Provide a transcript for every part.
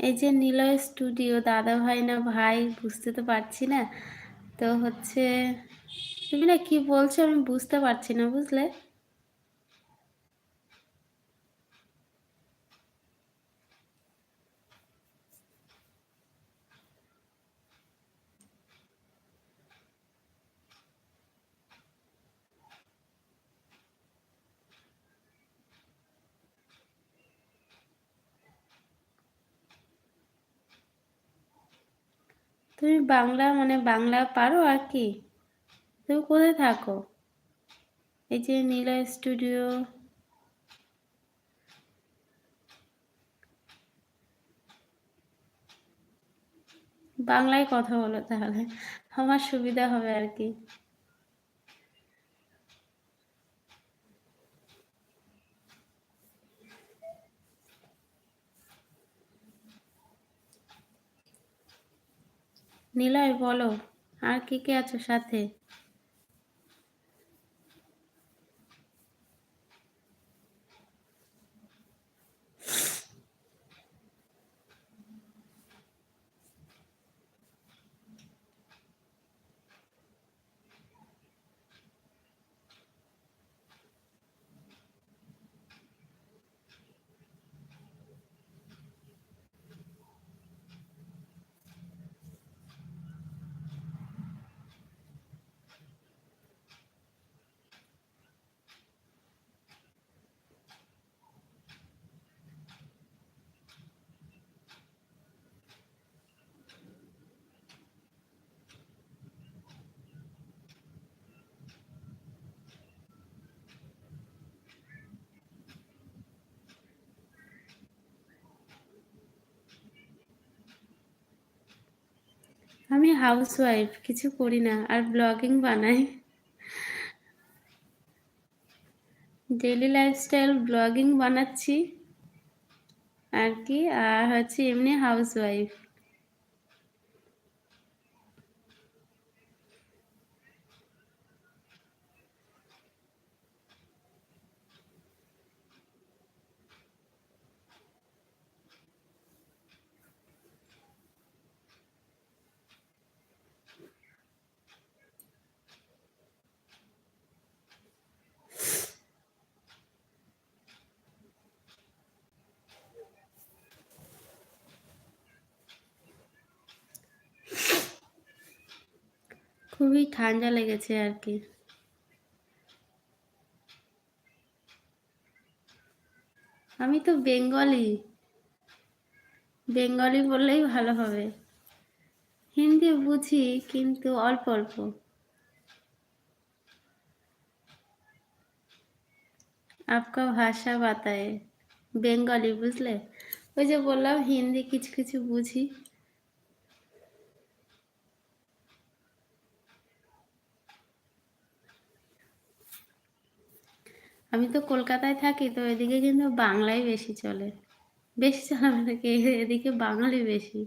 এই যে নিলয় স্টুডিও দাদা ভাই না ভাই বুঝতে তো পারছি না। তো হচ্ছে, তুমি না কি বলছো আমি বুঝতে পারছি না, বুঝলে? তুমি বাংলা মানে বাংলা পারো আর কি? তুমি কোথায় থাকো? এই যে নীলা স্টুডিও বাংলায় কথা বলো তাহলে, আমার সুবিধা হবে আর কি। নিলয় বলো আর কি কে আছো সাথে? আমি হাউস ওয়াইফ কিছু করি না, আর ব্লগিং বানাই। ডেলি লাইফস্টাইল ব্লগিং বানাচ্ছি। আর কি, আর হচ্ছে এমনি হাউস ওয়াইফ খুবই ঠান্ডা লেগেছে আর কি। আমি তো বেঙ্গলি। বেঙ্গলি বললেই ভালো হবে। হিন্দি বুঝি, কিন্তু অল্প অল্প। আপকা ভাষা বাতায়। বেঙ্গলি বুঝলে? ওই যে বললাম, হিন্দি কিছু কিছু বুঝি। আমি তো কলকাতায় থাকি, তো এদিকে কিন্তু বাংলাই বেশি চলে। বেশি চলে কি? এদিকে বাঙালি বেশি।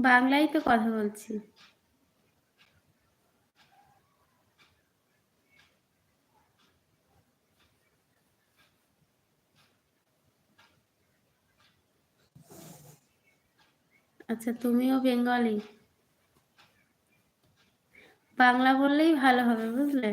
বাংলায় তো কথা বলছি। আচ্ছা তুমিও বেঙ্গলি? বাংলা বললেই ভালো হবে বুঝলে?